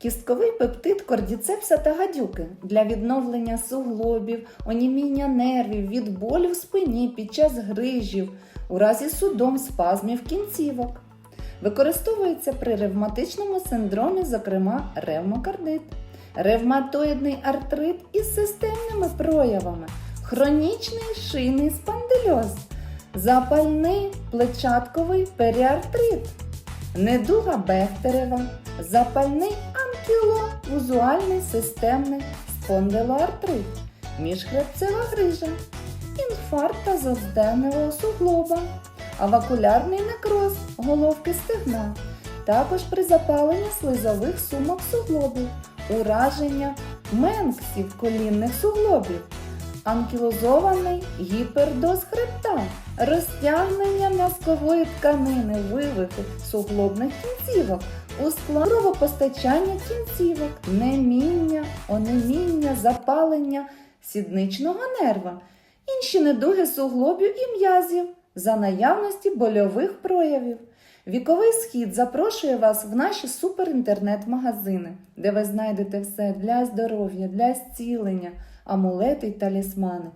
Кістковий пептид кордіцепса та гадюки для відновлення суглобів, оніміння нервів, від болю в спині під час грижів, у разі судом спазмів кінцівок. Використовується при ревматичному синдромі, зокрема ревмокардит, ревматоїдний артрит із системними проявами, хронічний шийний спандильоз, запальний плечатковий періартрит, недуга Бехтерева, запальний анкіловузуальний системний спондилоартрит, міжхребцева грижа, інфаркт тазоденного суглоба, авакулярний некроз головки стегна, також при запаленні слизових сумок суглобів, ураження менксів колінних суглобів, анкілозований гіпердоз хребта, розтягнення м'язкової тканини, вивихи суглобних кінцівок, у склад кровопостачання кінцівок, неміння, онеміння, запалення сідничного нерва, інші недуги суглобів і м'язів за наявності больових проявів. Віковий схід запрошує вас в наші суперінтернет-магазини, де ви знайдете все для здоров'я, для зцілення, амулети й талісмани.